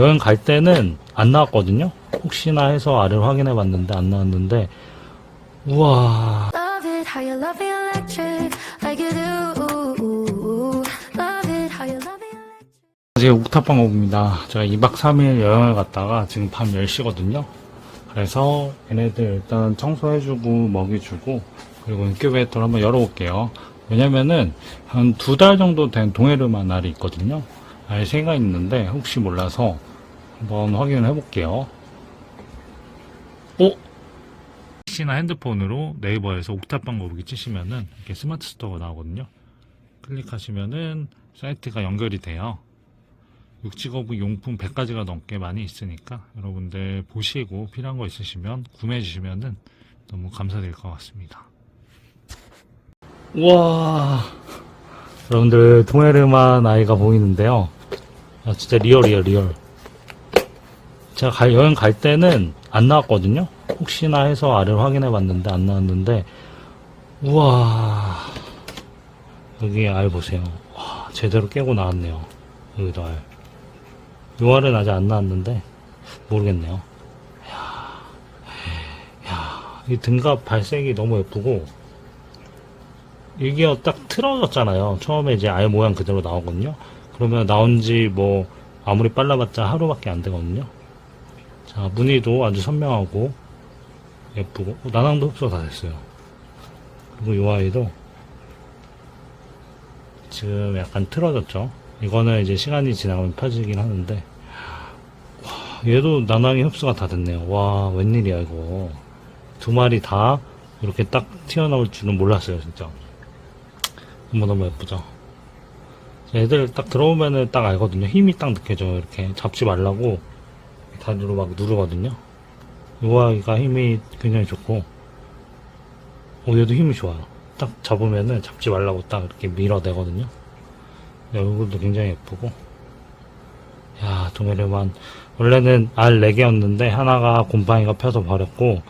여행 갈 때는 안 나왔거든요. 혹시나 해서 알을 확인해 봤는데 안 나왔는데 우와. 제 옥탑방업입니다. 제가 2박 3일 여행을 갔다가 지금 밤 10시거든요. 그래서 얘네들 일단 청소해주고 먹이주고 그리고 인큐베이터를 한번 열어볼게요. 왜냐면은 한 두 달 정도 된 동해르만 알이 있거든요. 알 새가 있는데 혹시 몰라서 한번 확인을 해볼게요. 오! PC나 핸드폰으로 네이버에서 옥탑방 거북이 치시면은 이렇게 스마트 스토어가 나오거든요. 클릭하시면은 사이트가 연결이 돼요. 육지거북 용품 100가지가 넘게 많이 있으니까 여러분들 보시고 필요한 거 있으시면 구매해 주시면은 너무 감사드릴 것 같습니다. 우와 여러분들 동해르만 아이가 보이는데요. 아, 진짜 리얼이에요 리얼. 제가 갈- 여행 갈 때는 안 나왔거든요. 혹시나 해서 알을 확인해 봤는데 안 나왔는데 우와 여기 알 보세요. 와 제대로 깨고 나왔네요. 여기도 알. 요 알은 아직 안 나왔는데 모르겠네요. 야, 야, 이 등갑 발색이 너무 예쁘고 이게 딱 틀어졌잖아요. 처음에 이제 알 모양 그대로 나오거든요. 그러면 나온 지 뭐 아무리 빨라봤자 하루밖에 안 되거든요. 자 무늬도 아주 선명하고 예쁘고 어, 나낭도 흡수가 다 됐어요. 그리고 이 아이도 지금 약간 틀어졌죠. 이거는 이제 시간이 지나면 펴지긴 하는데 와, 얘도 나낭이 흡수가 다 됐네요. 와 웬일이야 이거 두 마리 다 이렇게 딱 튀어나올 줄은 몰랐어요 진짜. 너무너무 예쁘죠. 애들 딱 들어오면은 딱 알거든요. 힘이 딱 느껴져요. 이렇게 잡지 말라고 다리로 막 누르거든요. 이 아이가 힘이 굉장히 좋고 어, 얘도 힘이 좋아요. 딱 잡으면은 잡지 말라고 딱 이렇게 밀어내거든요. 네, 얼굴도 굉장히 예쁘고. 야, 동해르만. 원래는 알 4개였는데, 하나가 곰팡이가 펴서 버렸고,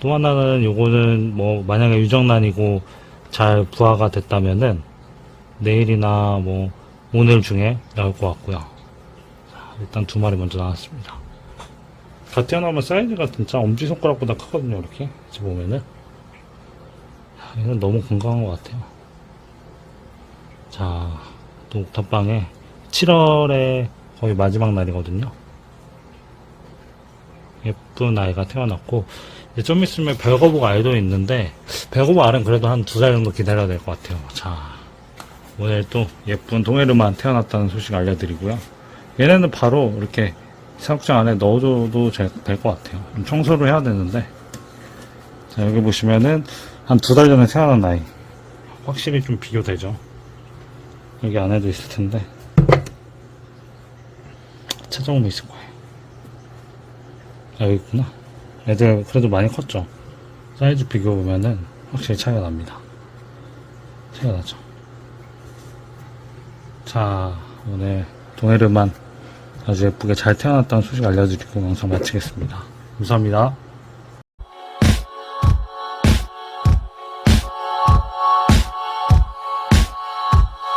또 하나는 요거는 뭐, 만약에 유정란이고 잘 부화가 됐다면은, 내일이나 뭐, 오늘 중에 나올 것 같고요. 자, 일단 두 마리 먼저 나왔습니다. 다 태어나면 사이즈가 진짜 엄지손가락보다 크거든요, 이렇게. 지금 보면은. 야, 얘는 너무 건강한 것 같아요. 자, 또 옥탑방에 7월에 거의 마지막 날이거든요. 예쁜 아이가 태어났고, 이제 좀 있으면 별거북 알도 있는데, 별거북 알은 그래도 한 두 달 정도 기다려야 될 것 같아요. 자, 오늘 또 예쁜 동해르만 태어났다는 소식 알려드리고요. 얘네는 바로 이렇게 사육장 안에 넣어줘도 될 것 같아요. 좀 청소를 해야 되는데, 자, 여기 보시면은 한 두 달 전에 태어난 아이. 확실히 좀 비교되죠. 여기 안에도 있을 텐데 찾아오면 있을 거예요. 아, 여기 있구나. 애들 그래도 많이 컸죠. 사이즈 비교 보면은 확실히 차이가 납니다. 차이가 나죠. 자, 오늘 동해르만 아주 예쁘게 잘 태어났다는 소식 알려드리고 영상 마치겠습니다. 감사합니다.